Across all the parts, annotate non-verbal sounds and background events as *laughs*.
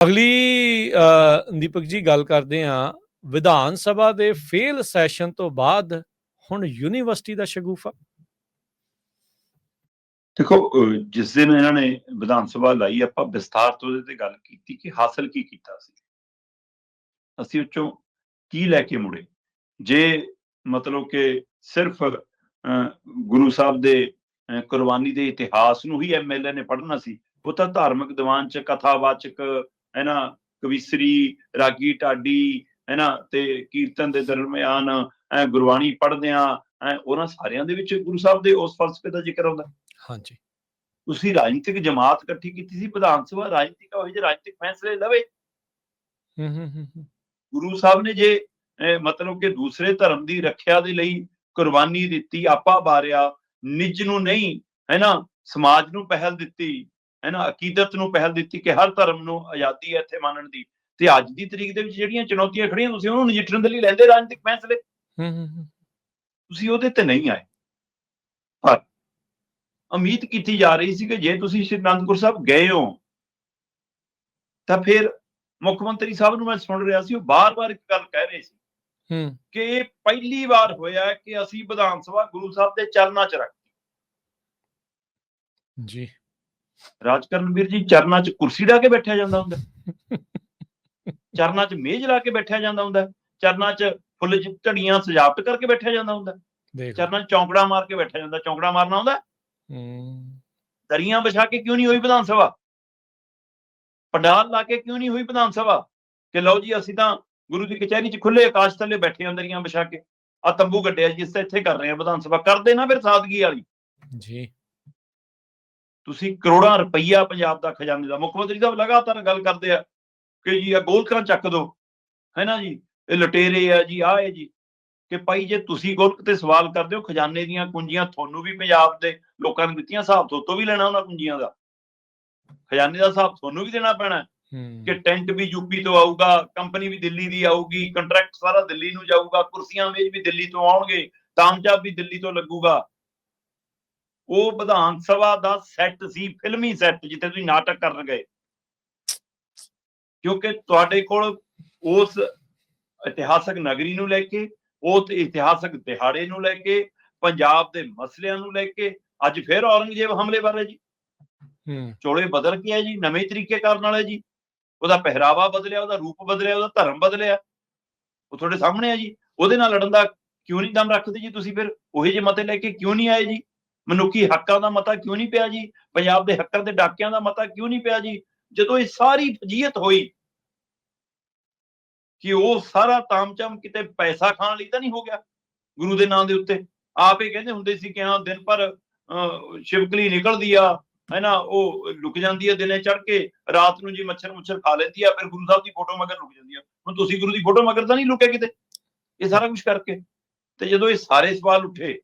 ਅਗਲੀ ਅ, ਦੀਪਕ ਜੀ ਗੱਲ ਕਰਦੇ ਹਾਂ। ਵਿਧਾਨ ਸਭਾ ਦੇ ਫੇਲ ਸੈਸ਼ਨ ਤੋਂ ਬਾਅਦ ਹੁਣ ਯੂਨੀਵਰਸਿਟੀ ਦਾ ਸ਼ਗੂਫਾ। ਦੇਖੋ ਜਿਸ ਦਿਨ ਇਹਨਾਂ ਨੇ ਵਿਧਾਨ ਸਭਾ ਲਾਈ ਆਪਾਂ ਵਿਸਥਾਰ ਤੋਂ ਉਹਦੇ ਤੇ ਗੱਲ ਕੀਤੀ ਕਿ ਹਾਸਲ ਕੀ ਕੀਤਾ ਸੀ। ਅਸੀਂ ਉੱਚੋਂ ਕੀ ਲੈ ਕੇ ਮੁੜੇ? ਜੇ ਮਤਲਬ ਕਿ ਸਿਰਫ ਅਹ, ਗੁਰੂ ਸਾਹਿਬ ਦੇ ਕੁਰਬਾਨੀ ਦੇ ਇਤਿਹਾਸ ਨੂੰ ਹੀ ਐਮਐਲਏ ਨੇ ਪੜ੍ਹਨਾ ਸੀ ਉਹ ਤਾਂ ਧਾਰਮਿਕ ਦੀਵਾਨ ਚ ਕਥਾਵਾਚਕ ਹੈ ਨਾ ਕਵਿਸਰੀ ਰਾਗੀ ਢਾਡੀ ਹੈ ਨਾ ਤੇ ਕੀਰਤਨ ਦੇ ਦਰਮਿਆਨ ਐ ਗੁਰਬਾਣੀ ਪੜ੍ਹਦਿਆਂ ਐ ਉਹਨਾਂ ਸਾਰਿਆਂ ਦੇ ਵਿੱਚ ਗੁਰੂ ਸਾਹਿਬ ਦੇ ਉਸ ਫਲਸਫੇ ਦਾ ਜ਼ਿਕਰ ਆਉਂਦਾ। ਹਾਂਜੀ। ਤੁਸੀਂ ਰਾਜਨੀਤਿਕ ਜਮਾਤ ਇਕੱਠੀ ਕੀਤੀ ਸੀ ਵਿਧਾਨ ਸਭਾ ਰਾਜਨੀਤਿਕ ਹੋਏ ਜੇ ਰਾਜਨੀਤਿਕ ਫੈਸਲੇ ਲਵੇ। ਹੂੰ ਹੂੰ ਹੂੰ। ਗੁਰੂ ਸਾਹਿਬ ਨੇ ਜੇ ਮਤਲਬ ਕਿ ਦੂਸਰੇ ਧਰਮ ਦੀ ਰੱਖਿਆ ਦੇ ਲਈ ਕੁਰਬਾਨੀ ਦਿੱਤੀ ਆਪਾ ਬਾਰਿਆ ਨਿਜ ਨੂੰ ਨਹੀਂ ਹੈ ਨਾ ਸਮਾਜ ਨੂੰ ਪਹਿਲ ਦਿੱਤੀ ਹੈ ਨਾ ਅਕੀਦਤ ਨੂੰ ਪਹਿਲ ਦਿੱਤੀ ਕਿ ਹਰ ਧਰਮ ਨੂੰ ਆਜ਼ਾਦੀ ਹੈ ਇੱਥੇ ਮੰਨਣ ਦੀ। ਤੇ ਅੱਜ ਦੀ ਤਰੀਕ ਦੇ ਵਿੱਚ ਜਿਹੜੀਆਂ ਚੁਣੌਤੀਆਂ ਖੜੀਆਂ ਤੁਸੀਂ ਉਹਨੂੰ ਨਜਿੱਠਣ ਦੇ ਲਈ ਲੈਂਦੇ ਰਾਜਨੀਤਿਕ ਫੈਸਲੇ। ਹੂੰ ਹੂੰ ਹੂੰ। ਤੁਸੀਂ ਉਹਦੇ ਤੇ ਨਹੀਂ ਆਏ। ਪਰ ਉਮੀਦ ਕੀਤੀ ਜਾ ਰਹੀ ਸੀ ਕਿ ਜੇ ਤੁਸੀਂ ਸ਼੍ਰੀ ਅਨੰਦਪੁਰ ਸਾਹਿਬ ਗਏ ਹੋ ਤਾਂ ਫਿਰ ਮੁੱਖ ਮੰਤਰੀ ਸਾਹਿਬ ਨੂੰ ਮੈਂ ਸੁਣ ਰਿਹਾ ਸੀ ਉਹ ਬਾਰ-ਬਾਰ ਇੱਕ ਗੱਲ ਕਹਿ ਰਹੇ ਸੀ। ਹੂੰ। ਕਿ ਇਹ ਪਹਿਲੀ ਵਾਰ ਹੋਇਆ ਕਿ ਅਸੀਂ ਵਿਧਾਨ ਸਭਾ ਗੁਰੂ ਸਾਹਿਬ ਦੇ ਚਰਨਾਂ 'ਚ ਰੱਖ ਜੀ। ਰਾਜਕਰਨਵੀਰ ਜੀ ਚਰਨਾਂ 'ਚ ਕੁਰਸੀ ਢਾ ਕੇ ਬੈਠਿਆ ਜਾਂਦਾ ਹੁੰਦਾ। ਹੈ। *laughs* ਚਰਨਾਂ 'ਚ ਮੇਜ਼ ਲਾ ਕੇ ਬੈਠਿਆ ਜਾਂਦਾ ਹੁੰਦਾ। ਹੈ। ਚਰਨਾਂ 'ਚ ਫੁੱਲ ਝੜੀਆਂ ਸਜਾਵਟ ਕਰਕੇ ਬੈਠਿਆ ਜਾਂਦਾ ਹੁੰਦਾ। ਹੈ। ਚਰਨਾਂ 'ਚ ਚੌਂਕੜਾ ਮਾਰ ਕੇ ਬੈਠਿਆ ਜਾਂਦਾ। ਚੌਂਕੜਾ ਮਾਰਨਾ ਹੁੰਦਾ। ਹੈ? ਹੂੰ ਦਰੀਆਂ ਵਿਛਾ ਕੇ ਕਿਉਂ ਨਹੀਂ ਹੋਈ ਵਿਧਾਨ ਸਭਾ? ਪੰਡਾਲ ਲਾ ਕੇ ਕਿਉਂ ਨਹੀਂ ਹੋਈ ਵਿਧਾਨ ਸਭਾ? ਕਿ ਲਓ ਜੀ ਅਸੀਂ ਤਾਂ ਗੁਰੂ ਦੀ ਕਚਹਿਰੀ 'ਚ ਖੁੱਲੇ ਆਕਾਸ਼ ਥੱਲੇ ਬੈਠੇ ਹਾਂ ਦਰੀਆਂ ਵਿਛਾ ਕੇ। ਆ ਤੰਬੂ ਗੱਡਿਆ ਜਿਸ ਤੇ ਇੱਥੇ ਕਰ ਰਹੇ ਆ ਵਿਧਾਨ ਸਭਾ। ਕਰਦੇ ਨਾ ਫਿਰ ਸਾਦਗੀ ਵਾਲੀ। ਜੀ। ਤੁਸੀਂ ਕਰੋੜਾਂ ਰੁਪਈਆ ਪੰਜਾਬ ਦਾ ਖਜ਼ਾਨੇ ਦਾ ਮੁੱਖ ਮੰਤਰੀ ਸਾਹਿਬ ਲਗਾਤਾਰ ਗੱਲ ਕਰਦੇ ਆ ਕਿ ਜੀ ਆ ਗੋਲਕਾਂ ਚੱਕ ਦੋ ਹੈ ਨਾ ਜੀ? ਇਹ ਲੁਟੇਰੇ ਆ ਜੀ ਆਹ ਹੈ ਜੀ ਕਿ ਭਾਈ ਜੇ ਤੁਸੀਂ ਗੋਲਕ ਤੇ ਸਵਾਲ ਕਰਦੇ ਹੋ ਖਜ਼ਾਨੇ ਦੀਆਂ ਕੁੰਜੀਆਂ ਤੁਹਾਨੂੰ ਵੀ ਪੰਜਾਬ ਦੇ ਲੋਕਾਂ ਨੇ ਦਿੱਤੀਆਂ ਹਿਸਾਬ ਤੋਂ ਤੋਂ ਵੀ ਲੈਣਾ ਉਹਨਾਂ ਕੁੰਜੀਆਂ ਦਾ। ਖਜ਼ਾਨੇ ਦਾ ਹਿਸਾਬ ਤੁਹਾਨੂੰ ਵੀ ਦੇਣਾ ਪੈਣਾ। ਕਿ ਟੈਂਟ ਵੀ ਯੂਪੀ ਤੋਂ ਆਊਗਾ ਕੰਪਨੀ ਵੀ ਦਿੱਲੀ ਦੀ ਆਊਗੀ ਕੰਟਰੈਕਟ ਸਾਰਾ ਦਿੱਲੀ ਨੂੰ ਜਾਊਗਾ ਕੁਰਸੀਆਂ ਮੇਜ਼ ਵੀ ਦਿੱਲੀ ਤੋਂ ਆਉਣਗੇ ਤਾਮਜਾਬ ਵੀ ਦਿੱਲੀ ਤੋਂ ਲੱਗੂਗਾ। ਉਹ ਵਿਧਾਨ ਸਭਾ ਦਾ ਸੈੱਟ ਸੀ ਫਿਲਮੀ ਸੈੱਟ ਜਿੱਥੇ ਤੁਸੀਂ ਨਾਟਕ ਕਰਨ ਗਏ। ਕਿਉਂਕਿ ਤੁਹਾਡੇ ਕੋਲ ਉਸ ਇਤਿਹਾਸਕ ਨਗਰੀ ਨੂੰ ਲੈ ਕੇ ਉਸ ਇਤਿਹਾਸਕ ਦਿਹਾੜੇ ਨੂੰ ਲੈ ਕੇ ਪੰਜਾਬ ਦੇ ਮਸਲਿਆਂ ਨੂੰ ਲੈ ਕੇ ਅੱਜ ਫਿਰ ਔਰੰਗਜ਼ੇਬ ਹਮਲੇ ਬਾਰੇ ਜੀ। ਹੂੰ। ਚੋਲੇ ਬਦਲ ਕੇ ਹੈ ਜੀ ਨਵੇਂ ਤਰੀਕੇ ਕਰਨ ਵਾਲੇ ਜੀ। ਉਹਦਾ ਪਹਿਰਾਵਾ ਬਦਲਿਆ ਉਹਦਾ ਰੂਪ ਬਦਲਿਆ ਉਹਦਾ ਧਰਮ ਬਦਲਿਆ। ਉਹ ਤੁਹਾਡੇ ਸਾਹਮਣੇ ਹੈ ਜੀ। ਉਹਦੇ ਨਾਲ ਲੜਨ ਦਾ ਕਿਉਂ ਨਹੀਂ ਦਮ ਰੱਖਦੇ ਜੀ ਤੁਸੀਂ ਫਿਰ? ਉਹੇ ਜਿਹੇ ਮਤੇ ਲੈ ਕੇ ਕਿਉਂ ਨਹੀਂ ਆਏ ਜੀ? ਮਨੁੱਖੀ ਹੱਕਾਂ ਦਾ ਮਤਾ ਕਿਉਂ ਨਹੀਂ ਪਿਆ ਜੀ? ਪੰਜਾਬ ਦੇ ਹੱਕਾਂ ਦੇ ਡਾਕਿਆਂ ਦਾ ਮਤਾ ਕਿਉਂ ਨਹੀਂ ਪਿਆ ਜੀ? ਜਦੋਂ ਇਹ ਸਾਰੀ ਫਜੀਅਤ ਹੋਈ ਕਿ ਉਹ ਸਾਰਾ ਤਾਮਚਮ ਕਿਤੇ ਪੈਸਾ ਖਾਣ ਲਈ ਤਾਂ ਨਹੀਂ ਹੋ ਗਿਆ ਗੁਰੂ ਦੇ ਨਾਂ ਦੇ ਉੱਤੇ? ਆਪ ਇਹ ਕਹਿੰਦੇ ਹੁੰਦੇ ਸੀ ਕਿ ਹਾਂ ਦਿਨ ਪਰ ਅਹ, ਸ਼ਿਵਕਲੀ ਨਿਕਲਦੀ ਆ ਹੈ ਨਾ ਉਹ ਲੁਕ ਜਾਂਦੀ ਹੈ ਦਿਨੇ ਚੜ ਕੇ ਰਾਤ ਨੂੰ ਜੀ ਮੱਛਰ ਮੁੱਛਰ ਖਾ ਲੈਂਦੀ ਆ ਫਿਰ ਗੁਰੂ ਸਾਹਿਬ ਦੀ ਫੋਟੋ ਮਗਰ ਲੁਕ ਜਾਂਦੀ ਆ। ਹੁਣ ਤੁਸੀਂ ਗੁਰੂ ਦੀ ਫੋਟੋ ਮਗਰ ਤਾਂ ਨਹੀਂ ਲੁਕੇ ਕਿਤੇ? ਇਹ ਸਾਰਾ ਕੁਝ ਕਰਕੇ। ਤੇ ਜਦੋਂ ਇਹ ਸਾਰੇ ਸਵਾਲ ਉੱਠੇ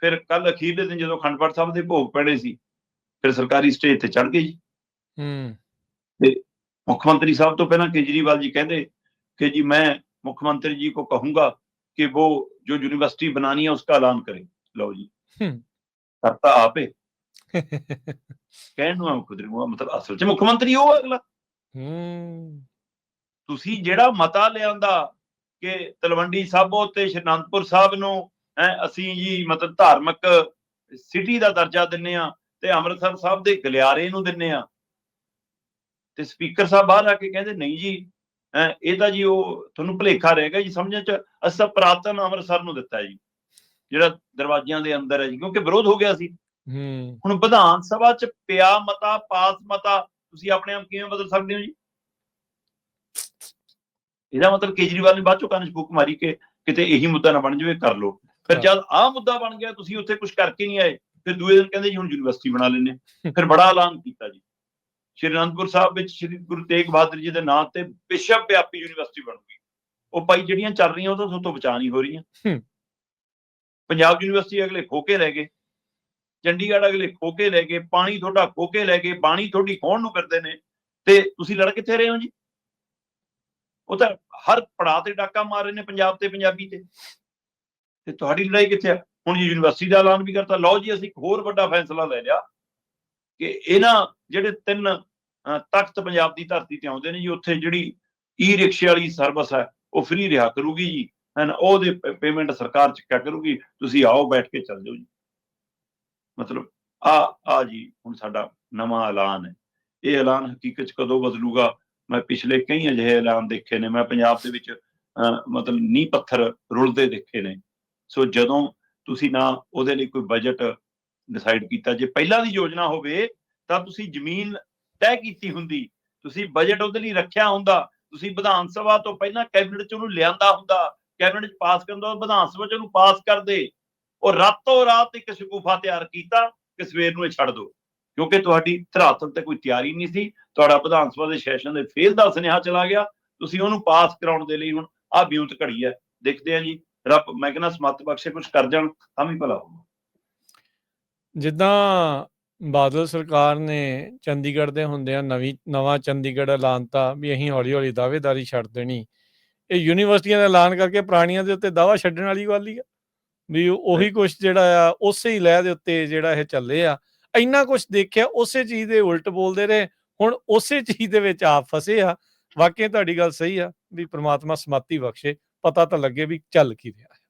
ਫਿਰ ਕੱਲ ਅਖੀਰਲੇ ਦਿਨ ਜਦੋਂ ਖੰਡਪੜ ਸਾਹਿਬ ਦੇ ਭੋਗ ਪੈਣੇ ਸੀ ਫਿਰ ਸਰਕਾਰੀ ਸਟੇਜ ਤੇ ਚੜ ਗਏ ਜੀ। ਹੂੰ। ਤੇ ਮੁੱਖ ਮੰਤਰੀ ਸਾਹਿਬ ਤੋਂ ਪਹਿਲਾਂ ਕੇਜਰੀਵਾਲ ਜੀ ਕਹਿੰਦੇ ਕਿ ਜੀ ਮੈਂ ਮੁੱਖ ਮੰਤਰੀ ਜੀ ਕੋ ਕਹੂੰਗਾ ਕਿ ਉਹ ਜੋ ਯੂਨੀਵਰਸਿਟੀ ਬਣਾਣੀ ਹੈ ਉਸਕਾ ਐਲਾਨ ਕਰੇ। ਲਓ ਜੀ। ਹੂੰ। ਕਰਤਾ ਆਪੇ। *laughs* ਕਹਿਣ ਨੂੰ ਖੁਦ ਨੂੰ ਮਤਲਬ ਅਸਲ 'ਚ ਮੁੱਖ ਮੰਤਰੀ ਉਹ ਅਗਲਾ। ਹੂੰ। ਤੁਸੀਂ ਜਿਹੜਾ ਮਤਾ ਲਿਆਂਦਾ ਕਿ ਤਲਵੰਡੀ ਸਾਬੋ ਤੇ ਸ਼ਨਾਨਪੁਰ ਸਾਹਿਬ ਨੂੰ ਹੈਂ, ਅਸੀਂ ਜੀ ਮਤਲਬ ਧਾਰਮਿਕ ਸਿਟੀ ਦਾ ਦਰਜਾ ਦਿੰਨੇ ਆ ਤੇ ਅੰਮ੍ਰਿਤਸਰ ਸਾਹਿਬ ਦੇ ਗਲਿਆਰੇ ਨੂੰ ਦਿੰਨੇ ਆ। ਤੇ ਸਪੀਕਰ ਸਾਹਿਬ ਬਾਹਰ ਆ ਕੇ ਕਹਿੰਦੇ ਨਹੀਂ ਜੀ ਹੈਂ, ਇਹ ਤਾਂ ਜੀ ਉਹ ਤੁਹਾਨੂੰ ਭੁਲੇਖਾ ਰਹੇਗਾ ਜੀ ਸਮਝਣ ਚ ਅਸਾਂ ਪ੍ਰਾਤਨ ਅੰਮ੍ਰਿਤਸਰ ਨੂੰ ਦਿੱਤਾ ਜੀ ਜਿਹੜਾ ਦਰਵਾਜ਼ਿਆਂ ਦੇ ਅੰਦਰ ਹੈ ਜੀ ਕਿਉਂਕਿ ਵਿਰੋਧ ਹੋ ਗਿਆ ਸੀ। ਹੂੰ। ਹੁਣ ਵਿਧਾਨ ਸਭਾ ਚ ਪਿਆ ਮਤਾ ਪਾਸ ਮਤਾ ਤੁਸੀਂ ਆਪਣੇ ਆਪ ਕਿਵੇਂ ਬਦਲ ਸਕਦੇ ਹੋ ਜੀ? ਇਹਦਾ ਮਤਲਬ ਕੇਜਰੀਵਾਲ ਨੇ ਬਾਅਦ ਚੋਂ ਕੰਨ 'ਚ ਫੂਕ ਮਾਰੀ ਕਿ ਕਿਤੇ ਇਹੀ ਮੁੱਦਾ ਨਾ ਬਣ ਜਾਵੇ ਕਰ ਲਓ। ਫਿਰ। ਜਦ ਆਹ ਮੁੱਦਾ ਬਣ ਗਿਆ ਤੁਸੀਂ ਉੱਥੇ ਕੁਝ ਕਰਕੇ ਨਹੀਂ ਆਏ ਫਿਰ ਦੂਏ ਦਿਨ ਕਹਿੰਦੇ ਜੀ ਹੁਣ ਯੂਨੀਵਰਸਿਟੀ ਬਣਾ ਲੈਣੇ ਫਿਰ ਬੜਾ ਐਲਾਨ ਕੀਤਾ ਜੀ। ਸ਼੍ਰੀ ਅਨੰਦਪੁਰ ਸਾਹਿਬ ਵਿੱਚ ਸ਼੍ਰੀ ਗੁਰੂ ਤੇਗ ਬਹਾਦਰ ਜੀ ਦੇ ਨਾਂ ਤੇ ਵਿਸ਼ਵ ਵਿਆਪੀ ਯੂਨੀਵਰਸਿਟੀ ਬਣੂਗੀ ਉਹ ਭਾਈ ਜਿਹੜੀਆਂ ਚੱਲ ਰਹੀਆਂ ਉਹ ਤਾਂ ਸੋ ਤੋਂ ਬਚਾ ਨਹੀਂ ਹੋ ਰਹੀਆਂ। ਪੰਜਾਬ ਯੂਨੀਵਰਸਿਟੀ ਅਗਲੇ ਖੋ ਕੇ ਲੈ ਗਏ। ਚੰਡੀਗੜ੍ਹ ਅਗਲੇ ਖੋ ਕੇ ਲੈ ਗਏ। ਪਾਣੀ ਤੁਹਾਡਾ ਖੋ ਕੇ ਲੈ ਗਏ। ਬਾਣੀ ਤੁਹਾਡੀ ਖੋਣ ਨੂੰ ਫਿਰਦੇ ਨੇ। ਤੇ ਤੁਸੀਂ ਲੜ ਕਿੱਥੇ ਰਹੇ ਹੋ ਜੀ? ਉਹ ਤਾਂ ਹਰ ਪੜਾਅ ਤੇ ਡਾਕਾ ਮਾਰ ਰਹੇ ਨੇ ਪੰਜਾਬ ਤੇ ਪੰਜਾਬੀ ਤੇ। ਤੇ ਤੁਹਾਡੀ ਲੜਾਈ ਕਿੱਥੇ ਆ? ਹੁਣ ਯੂਨੀਵਰਸਿਟੀ ਦਾ ਐਲਾਨ ਵੀ ਕਰਤਾ। ਲਓ ਜੀ ਅਸੀਂ ਇੱਕ ਹੋਰ ਵੱਡਾ ਫੈਸਲਾ ਲੈ ਲਿਆ ਕਿ ਇਹਨਾਂ ਜਿਹੜੇ ਤਿੰਨ ਤਖਤ ਪੰਜਾਬ ਦੀ ਧਰਤੀ ਤੇ ਆਉਂਦੇ ਨੇ ਜੀ ਉੱਥੇ ਜਿਹੜੀ ਈ ਰਿਕਸ਼ੇ ਵਾਲੀ ਸਰਵਿਸ ਹੈ ਉਹ ਫ੍ਰੀ ਰਿਹਾ ਕਰੂਗੀ ਜੀ। ਹਨ ਉਹਦੇ ਪੇਮੈਂਟ ਸਰਕਾਰ ਚੱਕਿਆ ਕਰੂਗੀ? ਤੁਸੀਂ ਆਓ ਬੈਠ ਕੇ ਚੱਲ ਜਾਓ ਜੀ। ਮਤਲਬ ਆ ਆ ਜੀ ਹੁਣ ਸਾਡਾ ਨਵਾਂ ਐਲਾਨ ਹੈ। ਇਹ ਐਲਾਨ ਹਕੀਕਤ ਚ ਕਦੋਂ ਬਦਲੂਗਾ? ਮੈਂ ਪਿਛਲੇ ਕਈ ਅਜਿਹੇ ਐਲਾਨ ਦੇਖੇ ਨੇ। ਮੈਂ ਪੰਜਾਬ ਦੇ ਵਿੱਚ ਅਹ, ਮਤਲਬ ਨੀਂਹ ਪੱਥਰ ਰੁਲਦੇ ਦੇਖੇ ਨੇ। ਸੋ ਜਦੋਂ ਤੁਸੀਂ ਨਾ ਉਹਦੇ ਲਈ ਕੋਈ ਬਜਟ ਡਿਸਾਈਡ ਕੀਤਾ, ਜੇ ਪਹਿਲਾਂ ਦੀ ਯੋਜਨਾ ਹੋਵੇ, ਤਾਂ ਤੁਸੀਂ ਜ਼ਮੀਨ ਤੈਅ ਕੀਤੀ ਹੁੰਦੀ। ਤੁਸੀਂ ਬਜਟ ਉਹਦੇ ਲਈ ਰੱਖਿਆ ਹੁੰਦਾ। ਤੁਸੀਂ ਵਿਧਾਨ ਸਭਾ ਤੋਂ ਪਹਿਲਾਂ ਕੈਬਨਿਟ ਚ ਉਹਨੂੰ ਲਿਆਂਦਾ ਹੁੰਦਾ। ਕੈਬਨਿਟ ਚ ਪਾਸ ਕਰਨ ਤੋਂ ਵਿਧਾਨ ਸਭਾ ਚ ਉਹਨੂੰ ਪਾਸ ਕਰਦੇ। ਉਹ ਰਾਤੋਂ ਰਾਤ ਇੱਕ ਸ਼ਗੂਫਾ ਤਿਆਰ ਕੀਤਾ ਕਿ ਸਵੇਰ ਨੂੰ ਇਹ ਛੱਡ ਦਿਓ ਕਿਉਂਕਿ ਤੁਹਾਡੀ ਧਰਾਤਲ ਤੇ ਕੋਈ ਤਿਆਰੀ ਨਹੀਂ ਸੀ। ਤੁਹਾਡਾ ਵਿਧਾਨ ਸਭਾ ਦੇ ਸੈਸ਼ਨ ਦੇ ਫੇਲ ਦਾ ਸੁਨੇਹਾ ਚਲਾ ਗਿਆ। ਤੁਸੀਂ ਉਹਨੂੰ ਪਾਸ ਕਰਾਉਣ ਦੇ ਲਈ ਹੁਣ ਆ ਬਿਉਂਤ ਘੜੀ ਹੈ। ਦੇਖਦੇ ਆ ਜੀ। ਰੱਬ ਮੈਂ ਕਹਿੰਦਾ ਸਮੱਤ ਬਖਸ਼ੇ ਕੁਝ ਕਰ ਜਾਣ ਤਾਂ ਵੀ ਭਲਾ ਹੋਊਗਾ। ਜਿੱਦਾਂ ਬਾਦਲ ਸਰਕਾਰ ਨੇ ਚੰਡੀਗੜ੍ਹ ਦੇ ਹੁੰਦਿਆਂ ਨਵੀਂ ਨਵਾਂ ਚੰਡੀਗੜ੍ਹ ਐਲਾਨਤਾ ਵੀ ਅਸੀਂ ਹੌਲੀ ਹੌਲੀ ਦਾਅਵੇਦਾਰੀ ਛੱਡ ਦੇਣੀ। ਇਹ ਯੂਨੀਵਰਸਿਟੀਆਂ ਦਾ ਐਲਾਨ ਕਰਕੇ ਪੁਰਾਣੀਆਂ ਦੇ ਉੱਤੇ ਦਾਅਵਾ ਛੱਡਣ ਵਾਲੀ ਗੱਲ ਹੀ ਆ। ਵੀ ਉਹ- ਉਹੀ ਕੁਝ ਜਿਹੜਾ ਆ ਉਸੇ ਹੀ ਲਹਿ ਦੇ ਉੱਤੇ ਜਿਹੜਾ ਇਹ ਚੱਲੇ ਆ। ਇੰਨਾ ਕੁਝ ਦੇਖਿਆ ਉਸੇ ਚੀਜ਼ ਦੇ ਉਲਟ ਬੋਲਦੇ ਰਹੇ। ਹੁਣ ਉਸੇ ਚੀਜ਼ ਦੇ ਵਿੱਚ ਆਪ ਫਸੇ ਆ। ਵਾਕਿਆ ਤੁਹਾਡੀ ਗੱਲ ਸਹੀ ਆ ਵੀ ਪ੍ਰਮਾਤਮਾ ਸਮਾਤੀ ਬਖਸ਼ੇ। ਪਤਾ ਤਾਂ ਲੱਗੇ ਵੀ ਚੱਲ ਕੀ ਰਿਹਾ।